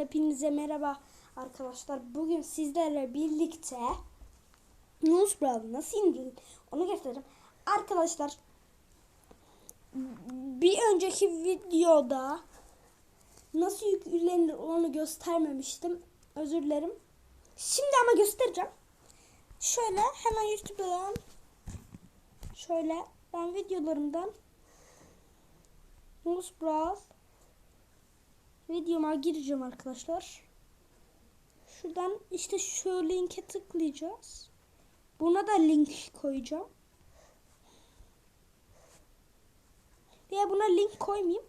Hepinize merhaba arkadaşlar. Bugün sizlerle birlikte Newsbrow'u nasıl indirilir onu göstereceğim. Arkadaşlar bir önceki videoda nasıl yüklenir onu göstermemiştim. Özür dilerim. Şimdi ama göstereceğim. Şöyle hemen YouTube'dan şöyle ben videolarımdan Newsbrow videoma gireceğim arkadaşlar. Şuradan işte şu linke tıklayacağız. Buna da link koyacağım. Diye buna link koymayayım.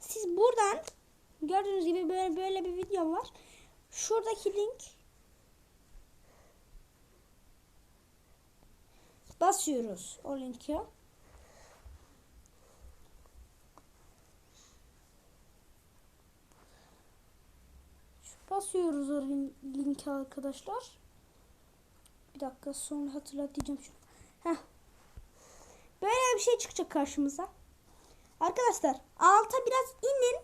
Siz buradan gördüğünüz gibi böyle böyle bir video var. Şuradaki link basıyoruz o linke. Basıyoruz o lin- linke arkadaşlar. Bir dakika sonra hatırlatacağım şunu. Heh. Böyle bir şey çıkacak karşımıza. Arkadaşlar alta biraz inin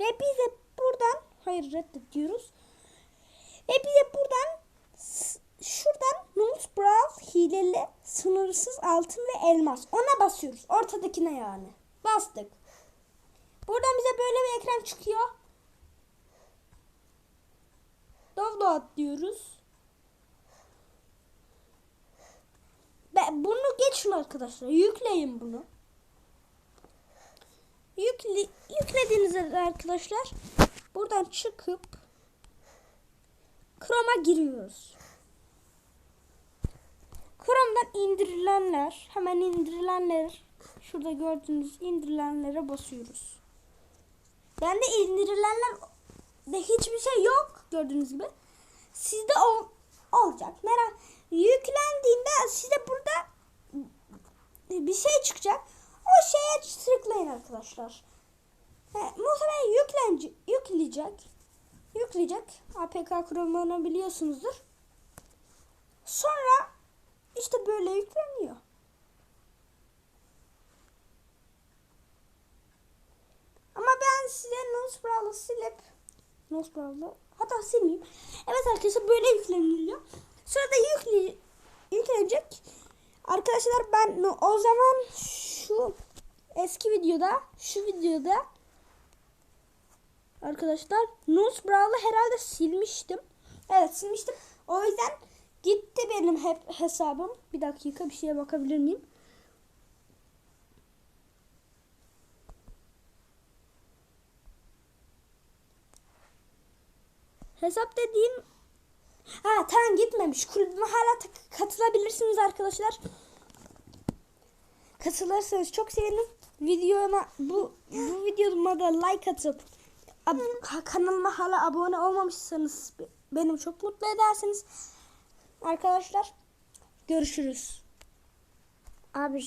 ve bize buradan hayır reddet diyoruz. Ve bize buradan şuradan Nums Brawl hileli sınırsız altın ve elmas. Ona basıyoruz. Ortadakine yani. Bastık. Buradan bize böyle bir ekran çıkıyor. Download diyoruz. Ve bunu geçin arkadaşlar. Yükleyin bunu. Yükle, yüklediğinizde arkadaşlar buradan çıkıp Chrome'a giriyoruz. Chrome'dan indirilenler, hemen indirilenler, şurada gördüğünüz indirilenlere basıyoruz. Bende indirilenler de hiçbir şey yok gördüğünüz gibi. Sizde ol, olacak. Merak yüklendiğinde size burada bir şey çıkacak. O şeye tıklayın arkadaşlar. He, muhtemelen yüklenecek, yükleyecek. Yükleyecek. APK kurulumunu biliyorsunuzdur. Sonra işte böyle yükleniyor. Ama ben size Nosbrow'la silip Nosbrow'la hatta silmeyeyim. Evet arkadaşlar böyle yükleniliyor. Sonra da yükle, yüklenecek. Arkadaşlar ben o zaman şu eski videoda şu videoda arkadaşlar Nosbrow'la herhalde silmiştim. Evet silmiştim. O yüzden gitti benim hep hesabım. Bir dakika bir şeye bakabilir miyim? Hesap dediğim Ha tamam gitmemiş. Kulübüme hala katılabilirsiniz arkadaşlar. Katılırsanız çok sevinirim. Videoma bu bu videoma da like atıp kanalıma hala abone olmamışsanız be- benim çok mutlu edersiniz. Arkadaşlar görüşürüz. Abi